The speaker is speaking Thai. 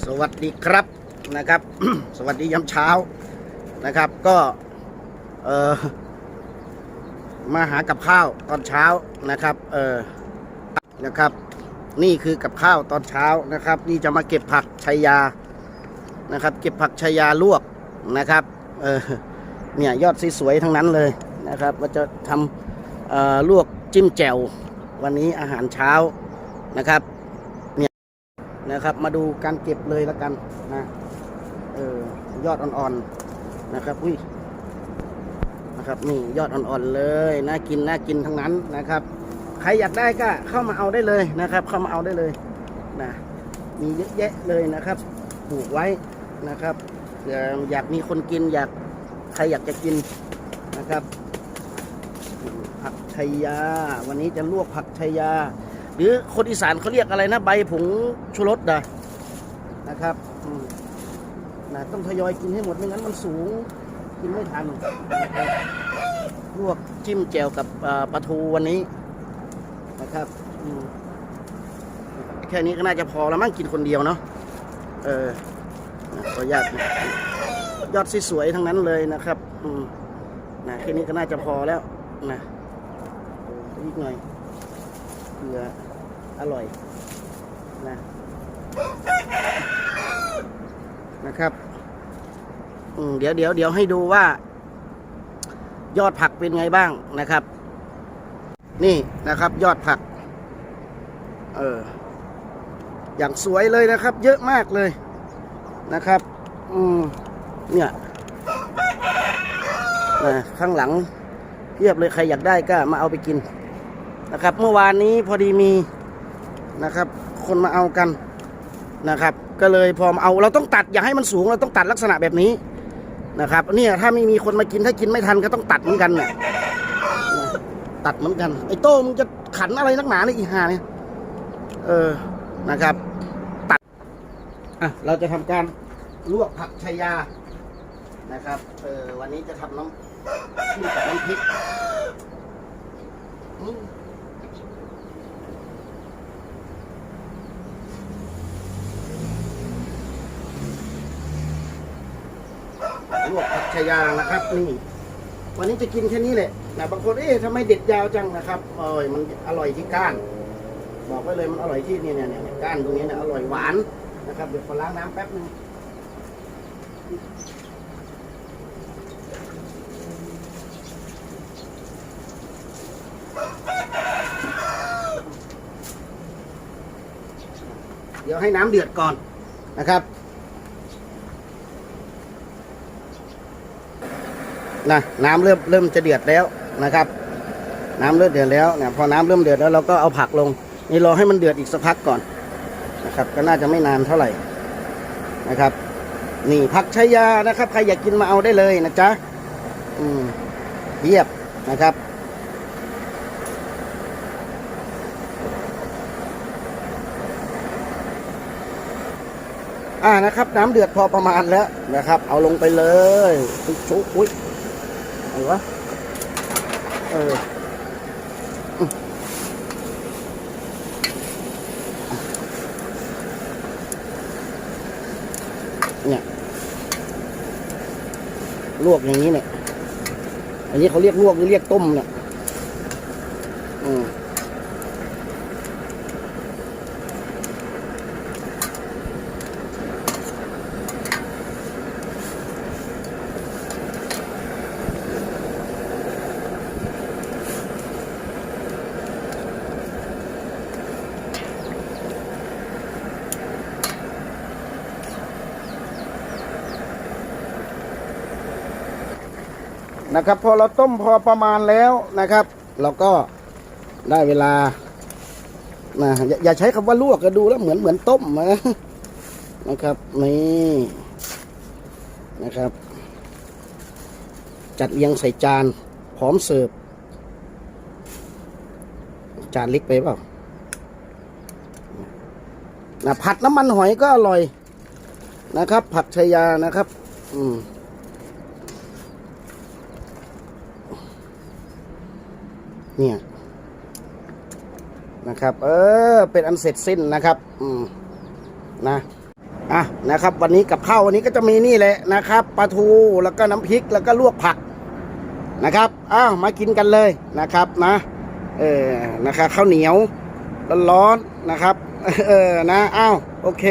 สวัสดีครับนะครับ สวัสดียามเช้านะครับ ก็เออมาหากับข้าวตอนเช้านะครับเออนะครับ นี่คือกับข้าวตอนเช้านะครับ นี่จะมาเก็บผักชัยยานะครับ เก็บผักชัยยาลวกนะครับเออเนี่ยยอดสวยๆทั้งนั้นเลยนะครับว่าจะทำเออลวกจิ้มแจ่ววันนี้อาหารเช้านะครับ นะครับ มาดูการเก็บเลยล้วกันนะเออยอดอ่อนๆนะครับอุ้ยนะครับนี่ยอดอ่อนๆเลยน่ากินน่ากินทั้งนั้นนะครับใครอยากได้ก็เข้ามาเอาได้เลยนะครับ เข้ามาเอาได้เลยนะมีเยอะแยะเลยนะครับปลูกไว้นะครับเผื่ออยากมีคนกินอยากใครอยากจะกินนะครับ ผักชายา วันนี้จะลวกผักชายา หรือคนอีสานเขาเรียกอะไรนะ ใบผงชูรสนะนะครับนะต้องทยอยกินให้หมดไม่งั้นมันสูง กินไม่ทันลวกจิ้มแจ่วกับปลาทูวันนี้นะครับแค่นี้ก็น่าจะพอแล้วมั้งกินคนเดียวเนาะเออนะขออนุญาตยอดสวยๆทั้งนั้นเลยนะครับ อืมนะแค่นี้ก็น่าจะพอแล้วนะอีกหน่อย เพื่ออร่อยนะนะครับเดี๋ยวเดี๋ยวเดี๋ยวให้ดูว่า ยอดผักเป็นไงบ้างนะครับ นี่นะครับ ยอดผัก เอออย่างสวยเลยนะครับ เยอะมากเลยนะครับ อืมเนี่ยนะข้างหลังเพียบเลยใครอยากได้ก็มาเอาไปกิน นะครับ เมื่อวานนี้พอดีมีนะครับ คนมาเอากันนะครับ ก็เลยพอมาเอาเราต้องตัดอย่าให้มันสูงเราต้องตัดลักษณะแบบนี้นะครับเนี่ยถ้าไม่มีคนมากินถ้ากินไม่ทันก็ต้องตัดเหมือนกันเนี่ยตัดเหมือนกันไอ้โต้มึงจะขันอะไรนักหนาเนี่ยอีหาเนี่ยเออนะครับ ตัดอะเราจะทำการลวกผักชายานะครับเออวันนี้จะทำน้ำกับน้ำพริก ลวกผักชายานะครับนี่วันนี้จะกินแค่นี้แหละนะบางคนเอ๊ะทำไมเด็ดยาวจังนะครับเอ้ยมันอร่อยที่ก้าน บอกไว้เลยมันอร่อยที่เนี่ยเนี่ยเนี่ยก้านตรงนี้เนี่ยอร่อยหวานนะครับเดี๋ยวขอล้างน้ำแป๊บนึงเดี๋ยวให้น้ำเดือดก่อนนะครับ นะน้ำเริ่มเริ่มจะเดือดแล้วนะครับ น้ำเริ่มเดือดแล้วเนี่ยพอน้ำเริ่มเดือดแล้วเราก็เอาผักลง นี่รอให้มันเดือดอีกสักพักก่อนนะครับ ก็น่าจะไม่นานเท่าไหร่นะครับ นี่ผักชายานะครับใครอยากกินมาเอาได้เลยนะจ๊ะอืมเยียบนะครับอ่านะครับ น้ำเดือดพอประมาณแล้วนะครับ เอาลงไปเลยอุ๊ยชุบอุ้ย อะไรวะ เอออืมเนี่ยลวกอย่างนี้เนี่ย อันนี้เขาเรียกลวกหรือเรียกต้มเนี่ย อืม นะครับ พอเราต้มพอประมาณแล้วนะครับ เราก็ได้เวลานะอย่าอย่าใช้คำว่าลวกก็ดูแล้วเหมือนเหมือนต้มนะนะครับนี่นะครับ จัดเรียงใส่จานพร้อมเสิร์ฟจานเล็กไปเปล่านะผัดน้ำมันหอยก็อร่อยนะครับ ผัดชายานะครับ อืม เนี่ยนะครับ เออ เป็นอันเสร็จสิ้นนะครับ อืมนะอะนะครับ วันนี้กับข้าววันนี้ก็จะมีนี่แหละนะครับปลาทูแล้วก็น้ำพริกแล้วก็ลวกผักนะครับอ้าวมากินกันเลยนะครับนะ เออนะครับข้าวเหนียวร้อนๆนะครับ เออนะอ้าวโอเค